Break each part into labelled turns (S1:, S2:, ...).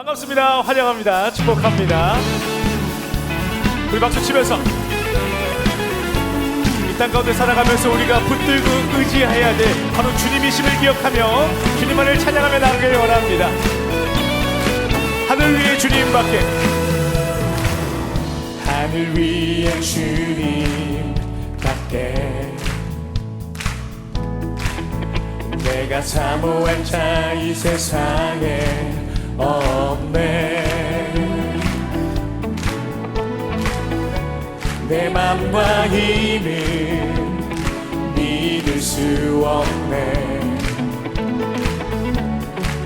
S1: 반갑습니다. 환영합니다. 축복합니다. 우리 박수 치면서 이 땅 가운데 살아가면서 우리가 붙들고 의지해야 돼 바로 주님이심을 기억하며 주님만을 찬양하며 나가길 원합니다. 하늘 위에 주님밖에 하늘 위에 주님밖에 내가 사모한 자 이 세상에 없네. 내 맘과 힘은 믿을 수 없네.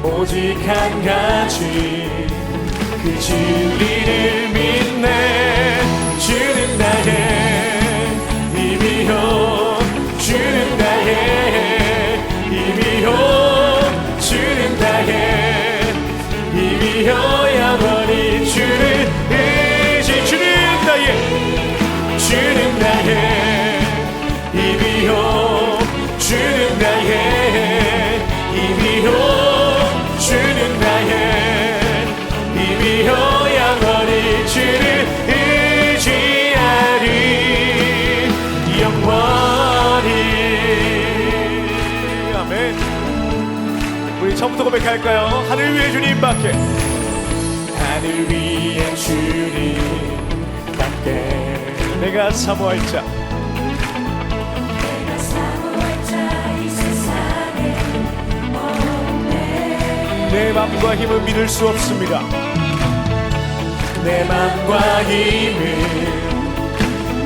S1: 오직 한 가지 그 진리를 믿네. 주는 나의 힘이요. 주는 우리 처음부터 고백할까요? 하늘 위에 주님 밖에 하늘 위에 주님 밖에 내가 사모할 자
S2: 내가 사모할 자이 세상에 없네
S1: 내 맘과 힘을 믿을 수 없습니다. 내 맘과 힘을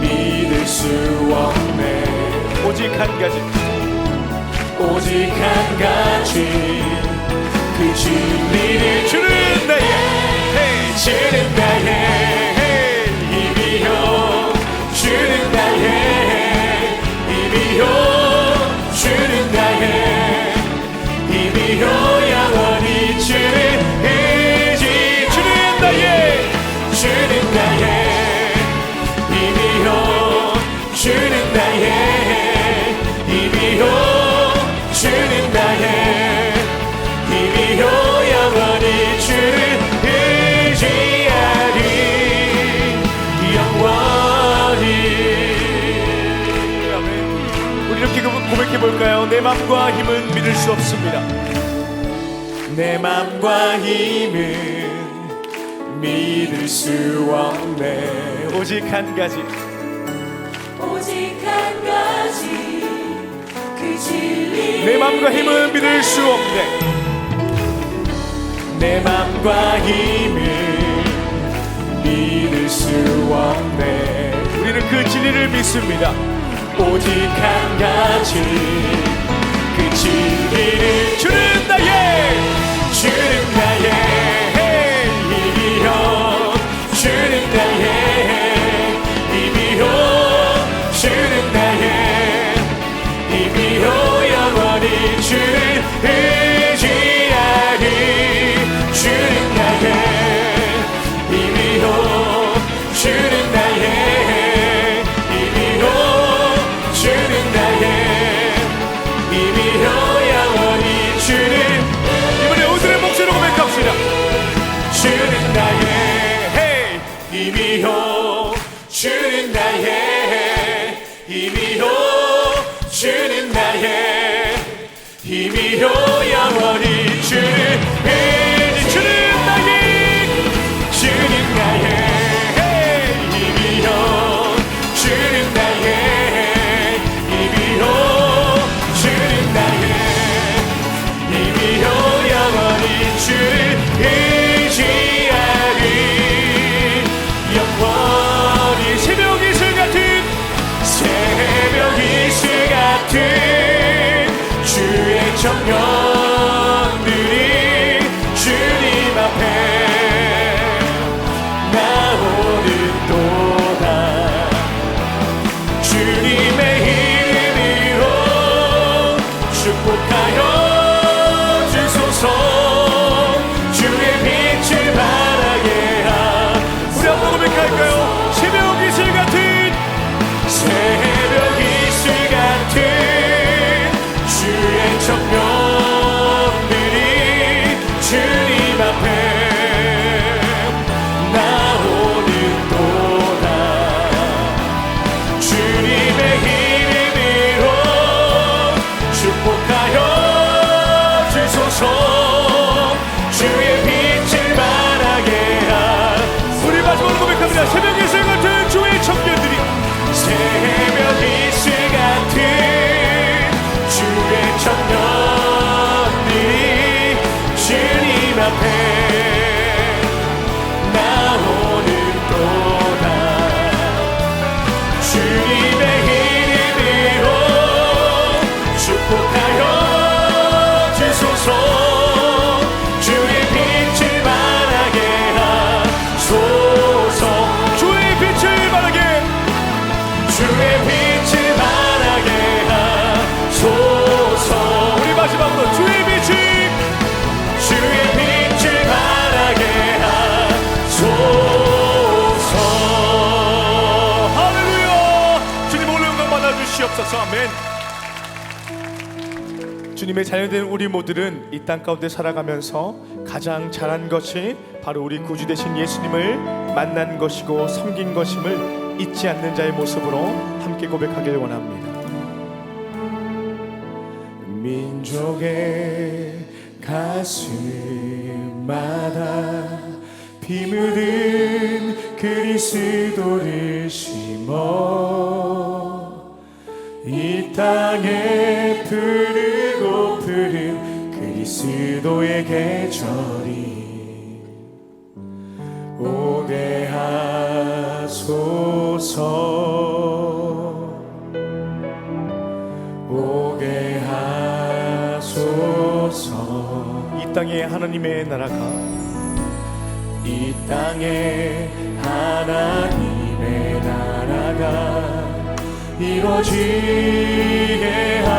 S1: 믿을 수 없네. 오직 한 가지, 오직 한 가지. 그 진리를 주는 나의, 헤이, 주는 나의 내 맘과 힘은 믿을 수 없습니다. 내 맘과 힘은 믿을 수 없네. 오직 한 가지,
S2: 오직 한 가지 그 진리
S1: 내 맘과 힘은 믿을 수 없네. 내 맘과 힘은 믿을 수 없네. 우리는 그 진리를 믿습니다. 오직 한 가지 그 진리를 주는 나의 주는 나의 영원히 박수 아멘. 주님의 자녀된 우리 모두는 이 땅 가운데 살아가면서 가장 잘한 것이 바로 우리 구주 되신 예수님을 만난 것이고 섬긴 것임을 잊지 않는 자의 모습으로 함께 고백하길 원합니다. 민족의 가슴마다 비 묻은 그리스도를 심어 이 땅에 푸르고 푸른 그리스도의 계절이 오게 하소서. 오게 하소서. 이 땅에 하나님의 나라가 이 땅에 하나님의 나라가 이루어지게 하옵소서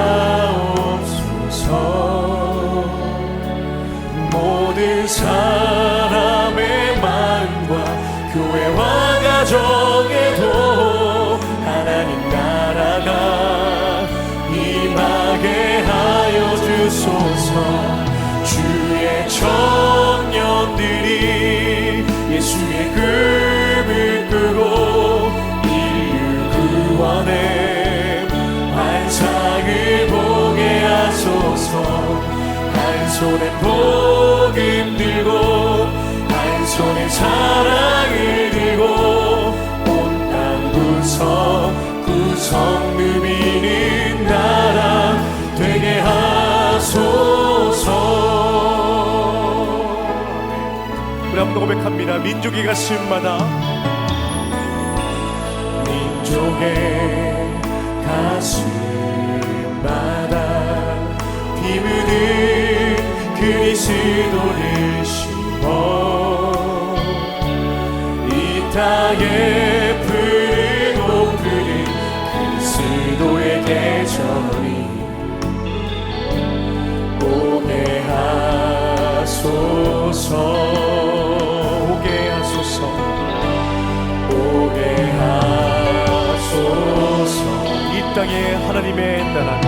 S1: 누비는 나라 되게 하소서. 고백합니다. 민족의 가슴마다. 민족의 가슴마다 피 묻은 그리스도를 심어. 이 땅에 계절이 오게 하소서. 오게 하소서. 오게 하소서. 이 땅에 하나님의 나라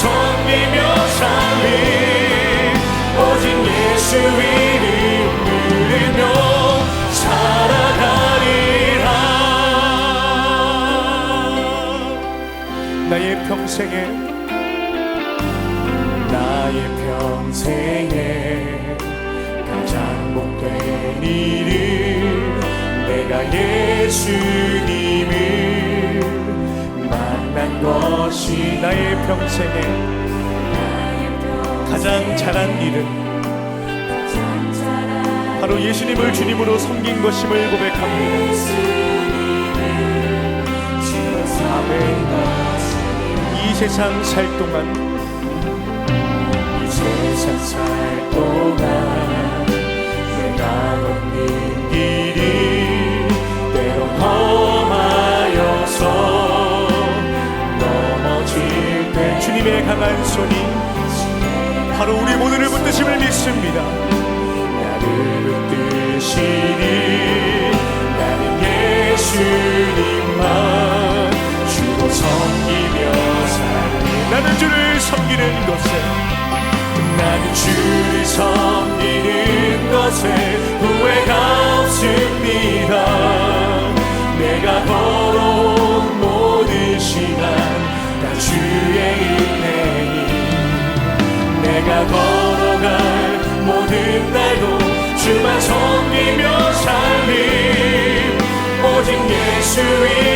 S1: 선비며 삶이 오직 예수 이름 부르며 살아가리라. 나의 평생에 나의 평생에 가장 복된 일은 내가 예수님을 잘한 것이 나의 평생에 가장 잘한 일은 바로 예수님을 주님으로 섬긴 것임을 고백합니다. 이 세상 살 동안 이 세상 살 동안 강한 손이 바로 우리 모두를 붙드심을 믿습니다. 걸어갈 모든 날도 주만 섬기며 살리 오직 예수의